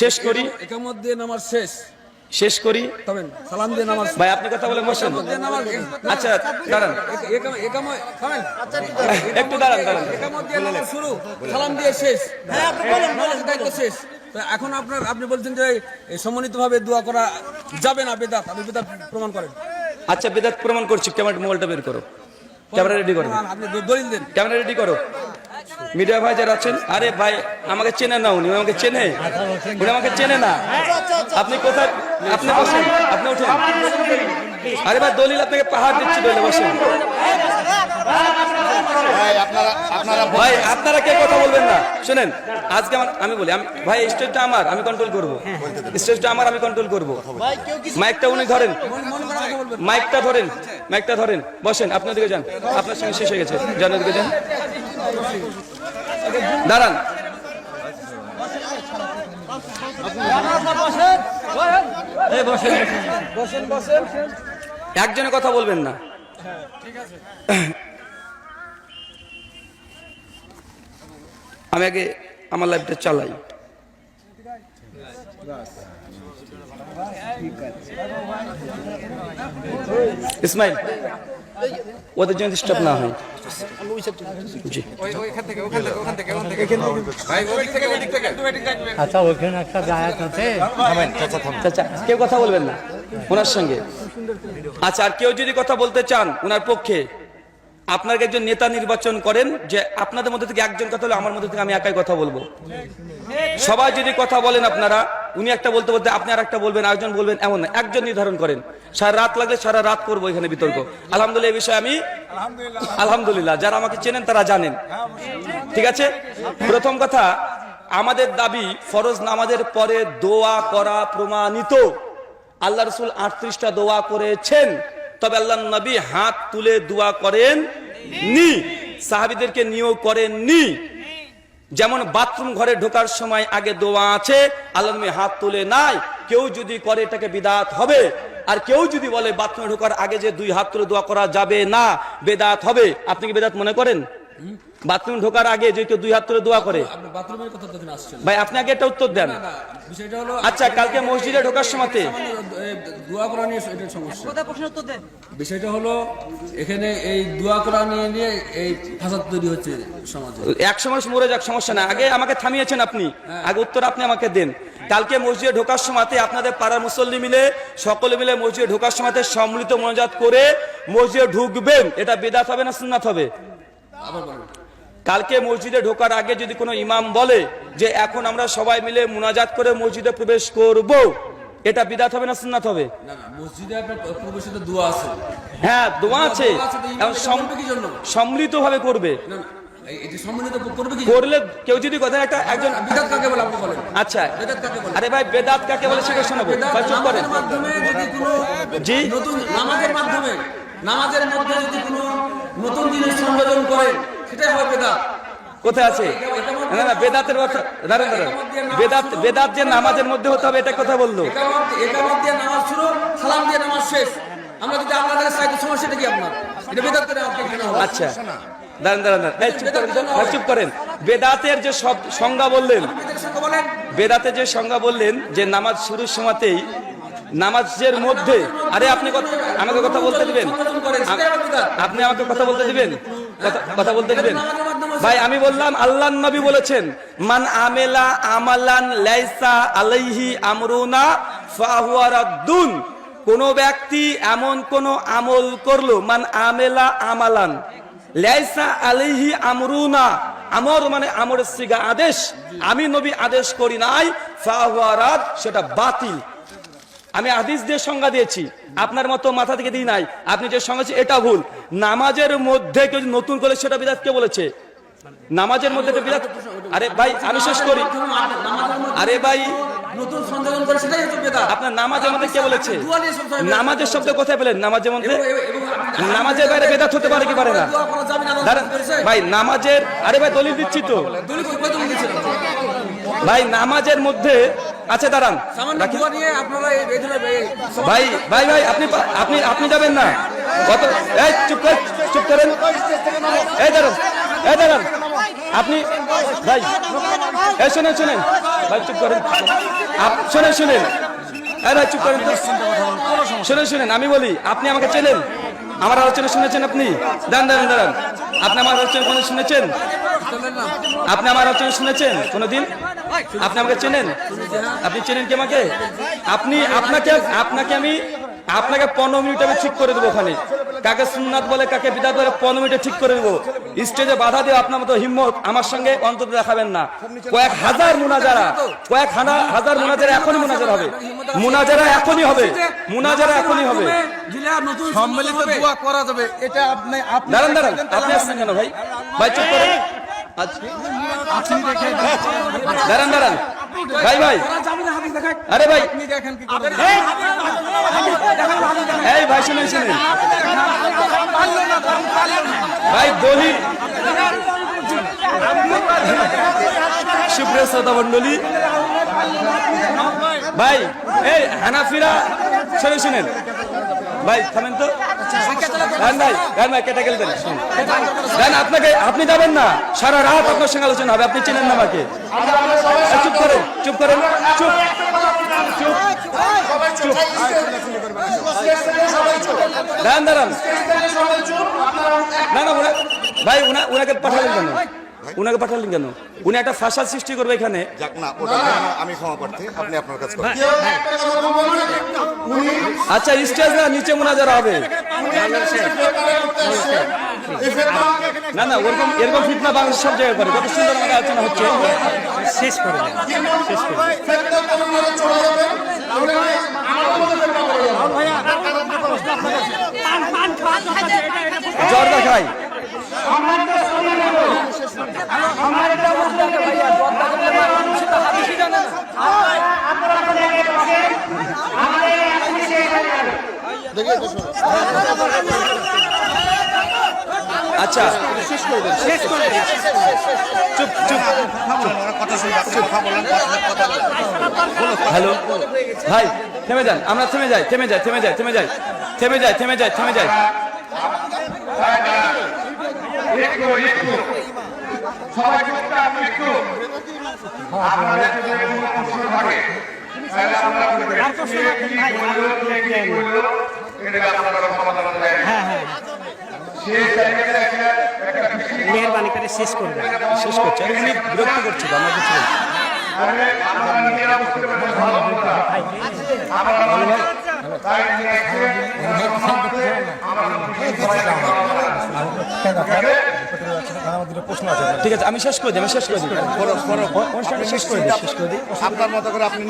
শেষ করি। একামত দিয়ে নামাজ শেষ। শেষ করি। সালাম দিয়ে নামাজ ভাই আপনি কথা বলে বসেন। নামাজ আচ্ছা দাঁড়ান। একটু দাঁড়ান দাঁড়ান। একামত দিয়ে নামাজ শুরু সালাম দিয়ে শেষ। হ্যাঁ আপনি বলেন নামাজের দায়িত্ব শেষ। তো এখন আপনার আপনি বলছেন যে এই সম্মানিতভাবে দোয়া করা যাবে না বেদাত। আপনি বেদাত প্রমাণ করেন। আচ্ছা বেদাত প্রমাণ করছি। ক্যামেরা মোবাইলটা বের করো। ক্যামেরা রেডি করো। আপনি দলিল দেন। ক্যামেরা রেডি করো। মিডিয়া ভাই যারা আছেন আরে ভাই আমাকে চেনে না উনি আমাকে চেনে। উনি আমাকে চেনে না। আপনি কোথায় আপনি বসেন আপনি উঠুন। আরে ভাই দলিল আপনাকে পাহাড় দিচ্ছি দলিল বসেন। ভাই আপনারা কে কথা বলবেন না? শুনেন আজকে আমার আমি বলি আমি ভাই স্টেজটা আমার আমি কন্ট্রোল করব। স্টেজটা আমার আমি কন্ট্রোল করব। মাইকটা উনি ধরেন। মাইকটা ধরেন মাইকটা ধরেন। বসেন আপনার দিকে যান। আপনার সঙ্গে শেষ হয়ে গেছে। যান ওদিকে যান। দাঁড়ান। একজনে কথা বলবেন না। আমি আগে আমার লাইফটা চালাই। ইসমাইল, ওদের জন্য ডিস্টার্ব না হয়। আচ্ছা ওইখানে একটা জায়গা আছে। কেউ কথা বলবেন না। ওনার সঙ্গে। আচ্ছা আর কেউ যদি কথা বলতে চান, ওনার পক্ষে। আপনাকে একজন নেতা নির্বাচন করেন, যে আপনাদের মধ্যে থেকে একজন কথা হলে আমার মধ্যে থেকে আমি একাই কথা বলব। সবাই যদি কথা বলেন আপনারা উনি একটা বলতে বলতে আপনি আর একটা বলবেন আরেকজন বলবেন এমন না। একজন নির্ধারণ করেন। সারা রাত লাগলে সারা রাত করব এখানে বিতর্ক। আলহামদুলিল্লাহ এই বিষয়ে আমি আলহামদুলিল্লাহ। যারা আমাকে চেনেন তারা জানেন। ঠিক আছে? প্রথম কথা আমাদের দাবি ফরজ নামাজের পরে দোয়া করা প্রমাণিত। আল্লাহ রসুল আটত্রিশটা দোয়া করেছেন তবে আল্লাহ নবী হাত তুলে দোয়া করেন নি সাহাবিদেরকে নিয়োগ করেন নি যেমন বাথরুম ঘরে ঢোকার সময় আগে দোয়া আছে, আল্লাহ হাত তুলে নাই, কেউ যদি করে এটাকে বিদাত হবে। আর কেউ যদি বলে বাথরুমে ঢোকার আগে যে দুই হাত তুলে দোয়া করা যাবে না, বেদাত হবে। আপনি কি বেদাত মনে করেন? বাথরুম ঢোকার আগে যে কেউ দুই হাত তুলে দোয়া করে। আপনি বাথরুমের কথা তখন আসছেন। ভাই আপনি আগে এটা উত্তর দেন। না, বিষয়টা হলো আচ্ছা কালকে মসজিদে ঢোকার সময়তে দোয়া করা নিয়ে বিষয়টা হলো এখানে এই দোয়া করা নিয়ে নিয়ে এই ফাসাদ তৈরি হচ্ছে সমাজে। এক সময় মরে যাক সমস্যা না আগে আমাকে থামিয়েছেন আপনি। আগে উত্তর আপনি আমাকে দেন। কালকে মসজিদে ঢোকার সময়তে আপনাদের পাড়ার মুসল্লি মিলে সকলে মিলে মসজিদে ঢোকার সময়তে সম্মিলিত মনোজাত করে মসজিদে ঢুকবেন। এটা বেদাত হবে না সুন্নাত হবে? কালকে মসজিদে ঢোকার আগে যদি কোনো ইমাম বলে যে এখন আমরা সবাই মিলে মুনাজাত করে মসজিদে প্রবেশ করব এটা বিদাত হবে না সুন্নাত হবে? হ্যাঁ দোয়া আছে। সম্মিলিত ভাবে করবে না না এই- এটি সম্মানিত করবে কি করলে কেউ যদি কথা একটা একজন বিদাত কাকে বলে আপনি বলেন? আচ্ছা। বেদাত কাকে বলে? আরে ভাই বেদাত কাকে বলে সেটা শোনাবো। ভাই চুপ করেন। নামাজের মাধ্যমে যদি কোনো জি? নতুন নামাজের মাধ্যমে নামাজের মধ্যে যদি কোনো নতুন জিনিস সংযোজন করে সেটাই হবে বেদাত। কোথায় আছে? না না বেদাতের কথা দাঁড়ান দাঁড়ান। বেদাত বেদাত যে নামাজের মধ্যে হতে হবে এটা কথা বলল। একামত দিয়ে নামাজ শুরু সালাম দিয়ে নামাজ শেষ। আমরা যদি আপনাদের সাইকেল সমস্যাটা কি আপনার? এটা বেদাত আচ্ছা। দাঁড়ান দাঁড়ান এই চুপ করেন বেদাতের যে সব সংজ্ঞা বললেন আপনি সঙ্গে বলেন। বেদাতে যে সংজ্ঞা বললেন যে নামাজ শুরুর সময়তেই নামাজের মধ্যে আরে আপনি কথা- আমাকে কথা বলতে দিবেন? আপনি আমাকে কথা বলতে দিবেন? কথা- কথা বলতে দিবেন? ভাই আমি বললাম আল্লাহ নবী বলেছেন মান আমেলা আমালান লাইসা আলাইহি আমরুনা ফাহুয়া রাদ্দুন। কোন ব্যক্তি এমন কোন আমল করল মান আমেলা আমালান লাইসা আলাইহি আমরুনা। আমর মানে আমরের সিগা আদেশ। আমি নবী আদেশ করি নাই ফাহুয়া রাদ সেটা বাতিল। আমি হাদিস দিয়ে সংজ্ঞা দিয়েছি। আপনার মতো মাথা থেকে দিই নাই। আপনি যে সংজ্ঞা এটা ভুল। নামাজের মধ্যে কেউ নতুন করে সেটা বিদাত কে বলেছে? নামাজের মধ্যে বিদাত আরে ভাই আমি শেষ করি। আরে ভাই আপনার নামাজের মধ্যে কে বলেছে? নামাজের শব্দ কোথায় পেলেন? নামাজের মধ্যে? নামাজের বাইরে বেদাত হতে পারে কি পারে না? ভাই নামাজের আরে ভাই দলিল দিচ্ছি তো? ভাই নামাজের মধ্যে আচ্ছা দাঁড়ান। ভাই ভাই ভাই আপনি আপনি আপনি যাবেন না। কত এই চুপ করেন চুপ করেন। এই দাঁড়ান। এই দাঁড়ান। আপনি ভাই এই শোনেন শোনেন। ভাই চুপ করেন। আপ- শোনেন শোনেন। এই ভাই চুপ করেন। শোনেন শোনেন আমি বলি আপনি আমাকে চেনেন। আমার আলোচনা শুনেছেন আপনি? দাঁড়ান দাঁড়ান দাঁড়ান। আপনি আমার আলোচনা কোনো শুনেছেন? আপনি আমার আলোচনা শুনেছেন কোনোদিন? আপনি আমাকে চেনেন? আপনি চেনেন কি আমাকে? আপনি আপনাকে আপনাকে আমি আপনাকে পনেরো মিনিট আমি ঠিক করে দেবো ওখানে। কাকে সুন্নাত বলে কাকে বিদাত বলে পনেরো মিনিটে ঠিক করে দেবো। স্টেজে বাধা দিয়ে আপনার মতো হিম্মত আমার সঙ্গে অন্তত দেখাবেন না। কয়েক হাজার মুনাজারা কয়েক হাজার হাজার মুনাজারা এখনই মুনাজারা হবে। মুনাজারা এখনই হবে। মুনাজারা এখনই হবে। সম্মিলিত দোয়া করা যাবে। এটা আপনি আপনি দাঁড়ান দাঁড়ান। আপনি আসছেন কেন ভাই? ভাই চুপ আচ্ছা। দাঁড়ান দাঁড়ান। ভাই ভাই। ভাই। এই, ভাই, শুনেন ভাই দলিল সুপ্রিয় শ্রোতা ভাই, এই, হানাফিরা শুনে শুনেন। ভাই, থামেন তো। ভাই ভাই, কেটে আপনাকে, আপনি যাবেন না। সারা রাত আপনার সঙ্গে আলোচনা হবে, আপনি চেনেন না আমাকে। চুপ করেন চুপ করেন, চুপ। দাঁড়ান দাঁড়ান। না না ভাই উনাকে পাঠালেন কেন? উনাকে পাঠালেন কেন উনি একটা ফাঁসাদ সৃষ্টি করবে এখানে যাক না ওটা আমি ক্ষমা করতে আপনি আপনার কাজ করেন আচ্ছা স্টেজ না নিচে মনে যারা হবে না না ওরকম এরকম ফিটনা বাংলাদেশ সব জায়গায় করে কত সুন্দর আমাদের আলোচনা হচ্ছে শেষ করে শেষ করে আচ্ছা চুপ চুপ। হ্যালো। ভাই থেমে যান আমরা থেমে যাই থেমে যাই থেমে যাই থেমে যাই থেমে যাই থেমে যাই থেমে যাই। একটু একটু সবাই আপনারা সমাধান দেন একটা বেশি মেহরবানি করে শেষ করে শেষ করছি। বিরক্ত করছে আমরা কিছু ঠিক আছে আমি শেষ করে দিই আমি শেষ করে দিই। অনুষ্ঠানটা শেষ করে দিই শেষ করে দিই। আপনার মতো করে আপনি